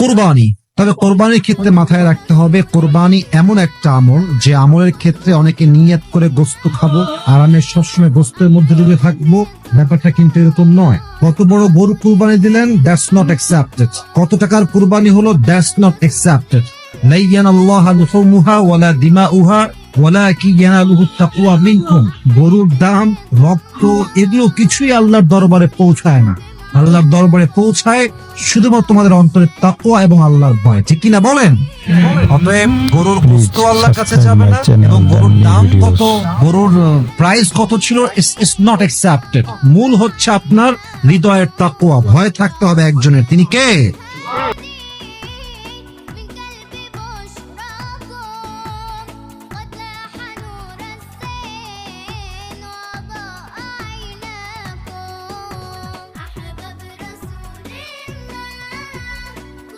কোরবানি। তবে কোরবানির ক্ষেত্রে মাথায় রাখতে হবে, কোরবানি এমন একটা আমল যে আমলের ক্ষেত্রে অনেকে নিয়ত করে গোস্ত খাব আর আমি সবসময় গোস্তের মধ্যে ডুবে থাকব। ব্যাপারটা কিন্তু এরকম নয়। কত বড় গরু কুরবানি দিলেন দ্যাটস নট অ্যাকসেপ্টেড কত টাকার কুরবানি হলো দ্যাটস নট অ্যাকসেপ্টেড লাইয়ান আল্লাহ লুহুমুহা ওয়ালা দিমাউহা গরুর দাম, রক্ত, এগুলো কিছুই আল্লাহর দরবারে পৌঁছায় না। আল্লাহর দরবারে পৌঁছায় শুধুমাত্র তোমাদের অন্তরে তাকওয়া এবং আল্লাহর ভয়। ঠিক কিনা বলেন? অতএব গরুর গোস্ত আল্লাহর কাছে যাবে না এবং গরুর দাম কত? গরুর প্রাইস কত ছিল? ইটস নট অ্যাকসেপ্টেড মূল হচ্ছে আপনার হৃদয়ের তাকওয়া। ভয় থাকতে হবে একজনের। তিনি কে?